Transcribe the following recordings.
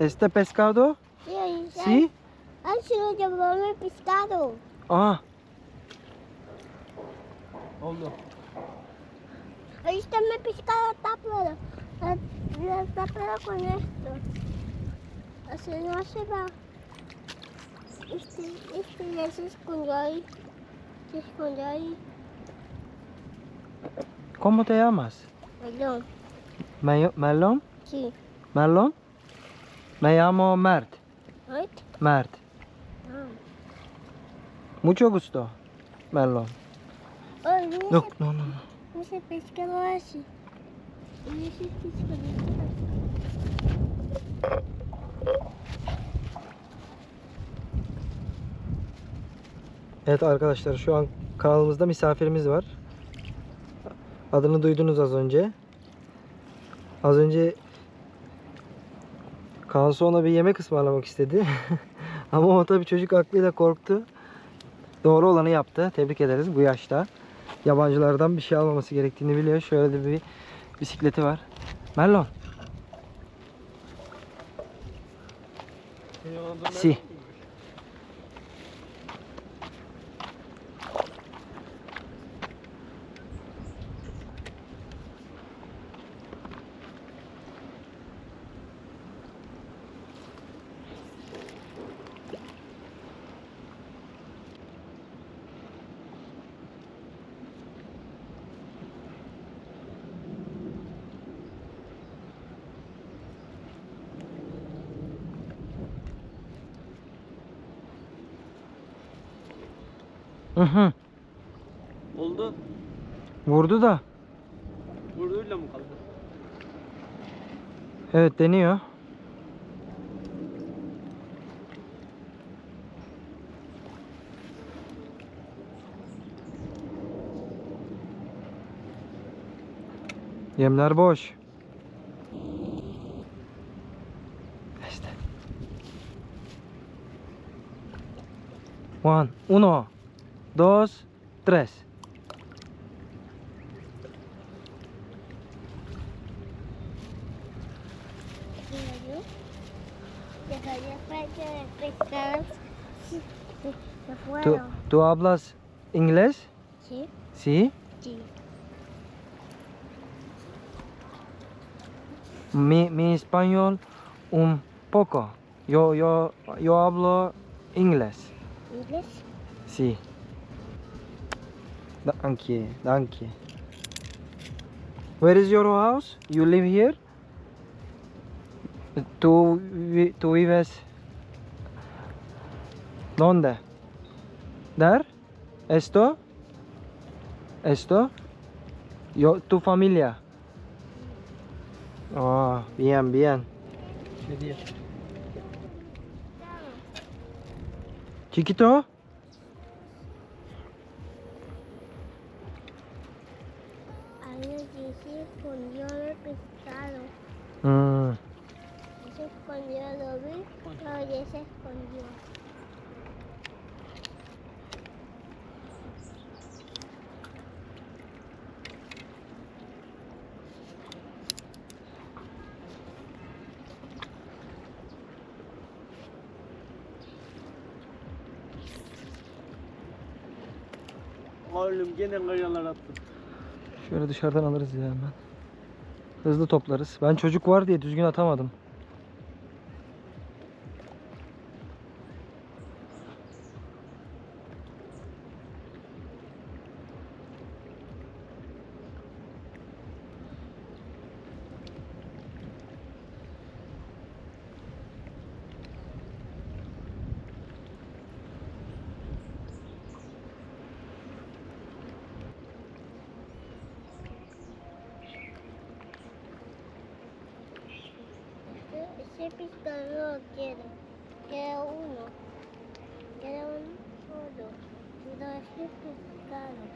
Este pescado? Sí, ahí está. Sí, lo llevó mi pescado. Ah, Oldu. Ahí está mi pescado tápalo. Ah, ya Tápalo con esto. Así no se va. Este, este ya se escondió ahí. Se escondió ahí. ¿cómo te llamas? Perdón. Me- Melon? Sí. Melon? Me llamo Mert. Right? Mert. Mucho gusto. Mira No, no, no. pescado. Evet arkadaşlar şu an kanalımızda misafirimiz var. Adını duydunuz az önce. Az önce Kansu ona bir yemek ısmarlamak istedi. Ama o tabii çocuk aklıyla korktu. Doğru olanı yaptı. Tebrik ederiz bu yaşta. Yabancılardan bir şey almaması gerektiğini biliyor. Şöyle de bir bisikleti var. Merlon. Si. Hı hı. Oldu. Vurdu da. Vurduyla mı kaldı? Evet deniyor. Yemler boş. İşte. One, uno, dos, tres. ¿Tú, tú hablas inglés? Sí, Sí. sí. Mi, mi español un poco. Yo, yo, yo hablo inglés. ¿Inglés? Sí. Danke, danke. Where is your house? You live here? ¿Tú, vi- tú vives? ¿Dónde? ¿Dar? ¿Esto? ¿Esto? Yo, ¿Tu familia? Ah, bien, bien. Chiquito? Oğlum gene kayalar attın. Şöyle dışarıdan alırız ya hemen. Hızlı toplarız. Ben çocuk var diye düzgün atamadım. sempre ganhou, que quiero um. Que uno, todo, todo siempre ganó,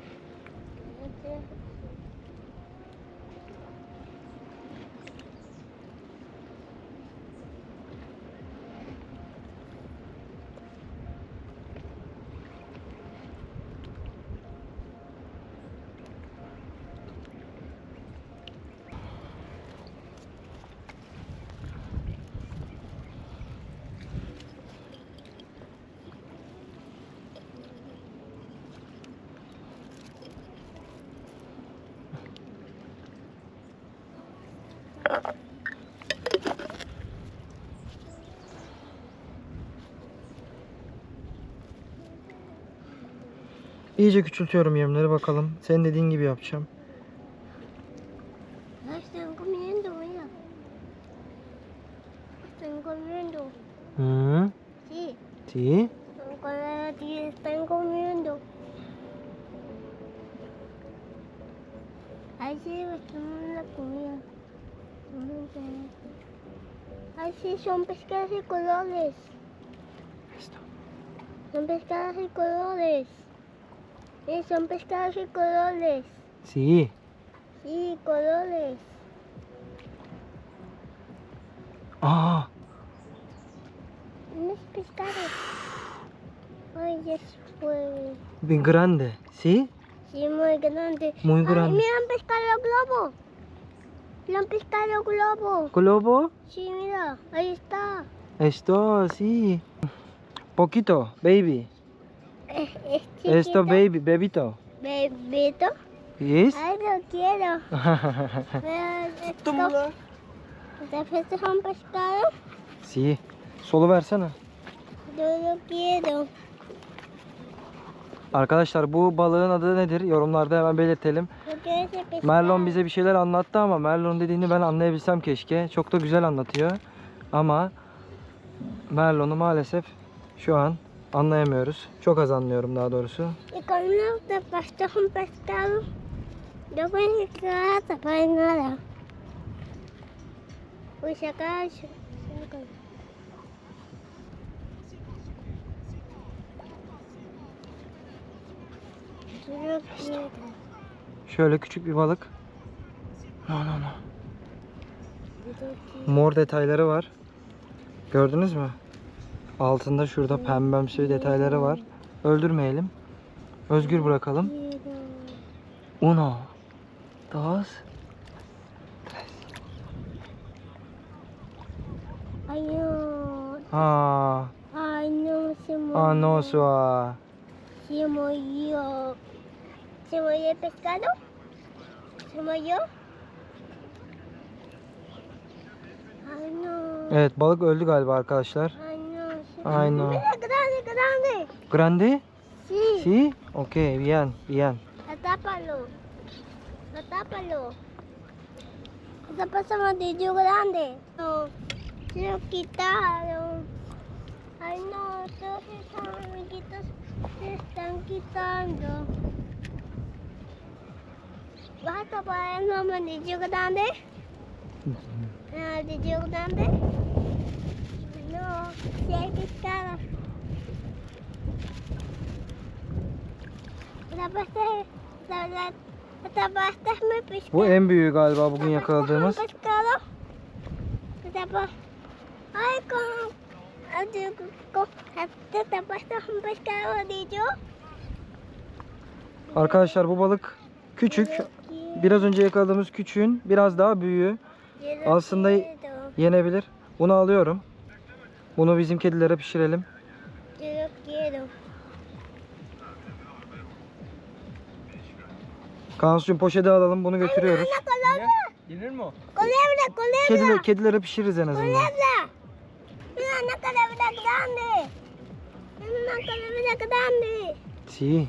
İyice küçültüyorum yemleri bakalım. Senin dediğin gibi yapacağım. Hı. Sí, tía están comiendo. Ahí sí están la comida. Ahí sí son pescados de colores. Son pescados de colores. Sí, son pescados de colores. Si. Sí, colores. Aa. Unos pescados. Ay, se fue. Bir grande. Si. Sí, muy grande. Muy Ay, grande. mira, han pescado globo. Mira, han pescado globo. Globo. Sí, mira, ahí está. Esto, si. Poquito, baby. Es, es Esto, baby, bebito. Bebito. Yes. Ay, lo quiero. Esto. ¿Te son pescado? si. Solu versene. Yo lo quiero. Arkadaşlar bu balığın adı nedir? Yorumlarda hemen belirtelim. Merlon bize bir şeyler anlattı ama Merlon dediğini ben anlayabilsem keşke. Çok da güzel anlatıyor. Ama Merlon'u maalesef şu an anlayamıyoruz. Çok az anlıyorum daha doğrusu. Şöyle küçük bir balık. No no no. Mor detayları var. Gördünüz mü? Altında şurada pembemsi detayları var. Öldürmeyelim. Özgür bırakalım. Uno. Dos. Ay, no. Aa. Ay, no, se sua. Se murió. ¿Se murió el pescado? ¿Se murió? Ay, no. Evet balık öldü galiba arkadaşlar. Ay, no. Mira, grande, grande. ¿Grande? Sí. ¿Sí? Ok, bien, bien. Atápalo. Atápalo. Está pasando de yo grande. No, quiero quitaron. Ay, no, todos esos amiguitos se están quitando. ¿Vas a tapar el nombre de grande? ¿El ah, de grande? Pescado. Bu en büyüğü galiba bugün yakaladığımız. Ay. Arkadaşlar bu balık küçük. Biraz önce yakaladığımız küçüğün biraz daha büyüğü. Aslında- Yenebilir. Bunu alıyorum. Bunu bizim kedilere pişirelim. Lo quiero. Kansucuğum poşete alalım bunu götürüyoruz. Culebra, Yenir mi o? culebra, culebra. Kedile, kedilere pişiririz en azından. Culebra. Mira una culebra grande. Mira una culebra grande. Si.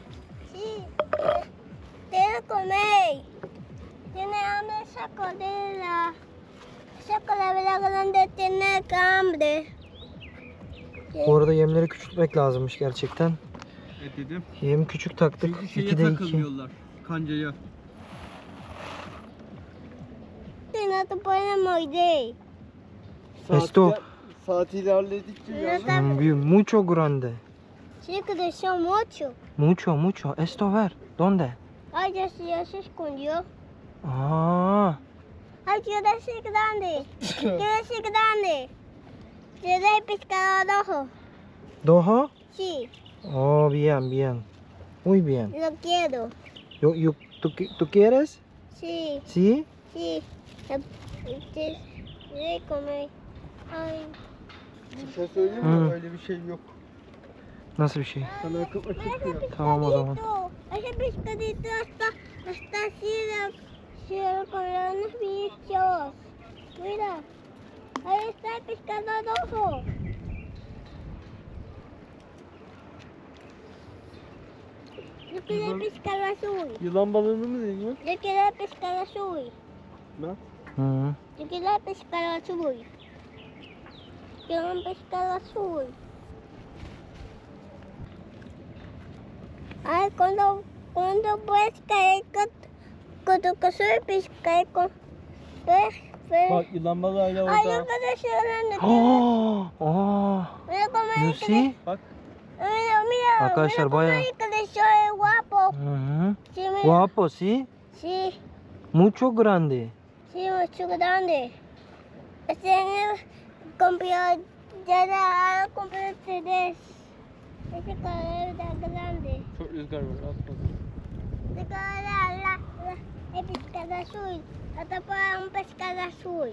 Sí, quiero comer. Tiene hambre esa colera. Esa colera grande tiene hambre. Bu arada yemleri küçültmek lazımmış gerçekten. Evet dedim. Yem küçük taktık. Çünkü şeye 2'de 2. takılmıyorlar. Kancaya. Te pueden morder. Esto. Saat, saat ilerledikçe yani. te... Hmm, büyük. Mucho grande. Sí, creció mucho. Mucho, mucho. Esto ver. ¿Dónde? Ay, ya, se- ya se escondió. Aa. Ser grande. quiero ser grande. Quiero el pescado rojo. Doha? Sí, Oh, bien, bien. Muy bien. lo quiero. Yo, yo, ¿tú, qui- ¿Tú quieres? Sí, Sí. sí. Quiero comer. Ay. Bir şey söyleyeyim mi? Öyle bir şey yok. Nasıl bir şey? Sana akıp açık ya. Tamam o zaman. Ese pescadito está, está así de, se lo comieron los bichos. Mira. Aí está pescando no voo. Eu queria pescar na sua. Yılan balığını mı hum. deniyor? Eu queria pescar na sua. Ne? Eu queria pescar na sua. Eu queria pescar na sua. Aí quando eu, quando eu pescar, quando, quando eu sou pescar, Sen... Bak lambalarla orada. Ay arkadaşlar anne. Aa! Aa! Lucy. Bak. Arkadaşlar. Guapo. Hı hı. Guapo, sí? Sí. Mucho grande. Sí, mucho grande. Compró tres. Ese da grande. Çok rüzgar var. La la. ataupun pescar rasul.